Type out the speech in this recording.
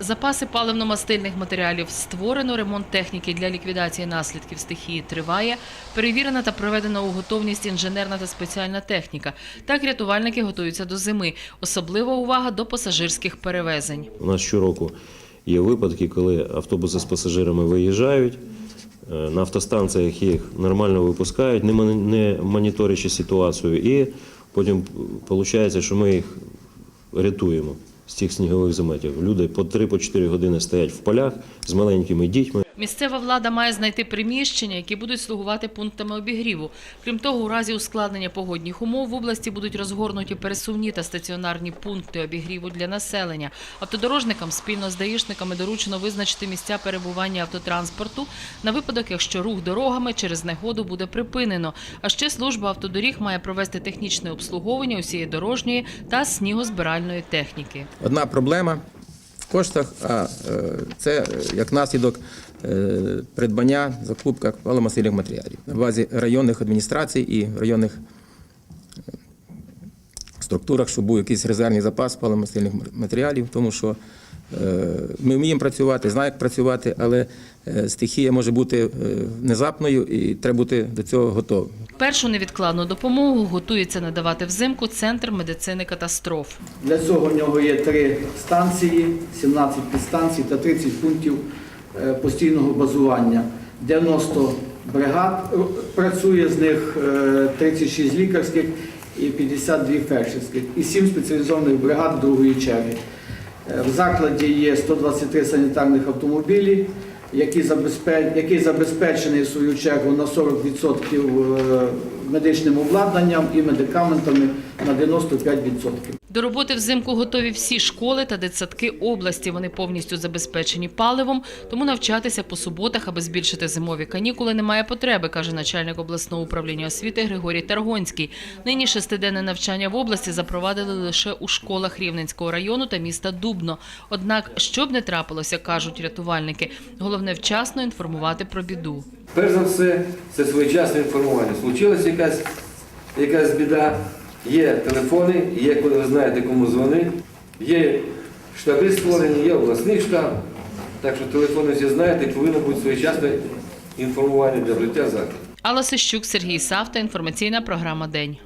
Запаси паливно-мастильних матеріалів створено, ремонт техніки для ліквідації наслідків стихії триває, перевірена та приведена у готовність інженерна та спеціальна техніка. Так рятувальники готуються до зими. Особлива увага до пасажирських перевезень. У нас щороку є випадки, коли автобуси з пасажирами виїжджають, е, на автостанціях їх нормально випускають, не моніторячи ситуацію, і потім виходить, що ми їх рятуємо з цих снігових заметів. Люди по 3-4 години стоять в полях з маленькими дітьми. Місцева влада має знайти приміщення, які будуть слугувати пунктами обігріву. Крім того, у разі ускладнення погодних умов в області будуть розгорнуті пересувні та стаціонарні пункти обігріву для населення. Автодорожникам спільно з даїшниками доручено визначити місця перебування автотранспорту на випадок, якщо рух дорогами через негоду буде припинено. А ще служба автодоріг має провести технічне обслуговування усієї дорожньої та снігозбиральної техніки. Одна проблема коштах, а е, це е, як наслідок е, придбання, закупка паломасильних матеріалів на базі районних адміністрацій і районних структурах, щоб був якийсь резервний запас паломасильних матеріалів, тому що ми вміємо працювати, знаємо, як працювати, але стихія може бути внезапною і треба бути до цього готовим. Першу невідкладну допомогу готується надавати взимку Центр медицини катастроф. Для цього в нього є три станції, 17 підстанцій та 30 пунктів е, постійного базування. 90 бригад е, працює, з них е, 36 лікарських і 52 фельдшерських, і 7 спеціалізованих бригад другої черги. Е, В закладі є 123 санітарних автомобілі, який забезпечений в свою чергу на 40% е, медичним обладнанням і медикаментами на 95%. До роботи взимку готові всі школи та дитсадки області. Вони повністю забезпечені паливом, тому навчатися по суботах, аби збільшити зимові канікули, немає потреби, каже начальник обласного управління освіти Григорій Таргонський. Нині шестиденне навчання в області запровадили лише у школах Рівненського району та міста Дубно. Однак, що б не трапилося, кажуть рятувальники, головне вчасно інформувати про біду. Перш за все, це своєчасне інформування. Случилась якась, якась біда, є телефони, є, коли ви знаєте, кому дзвонити, є штаби створені, є обласний штаб. Так що телефони всі знаєте, і повинно бути своєчасне інформування для життя закладу. Алла Сищук, Сергій Савта, інформаційна програма День.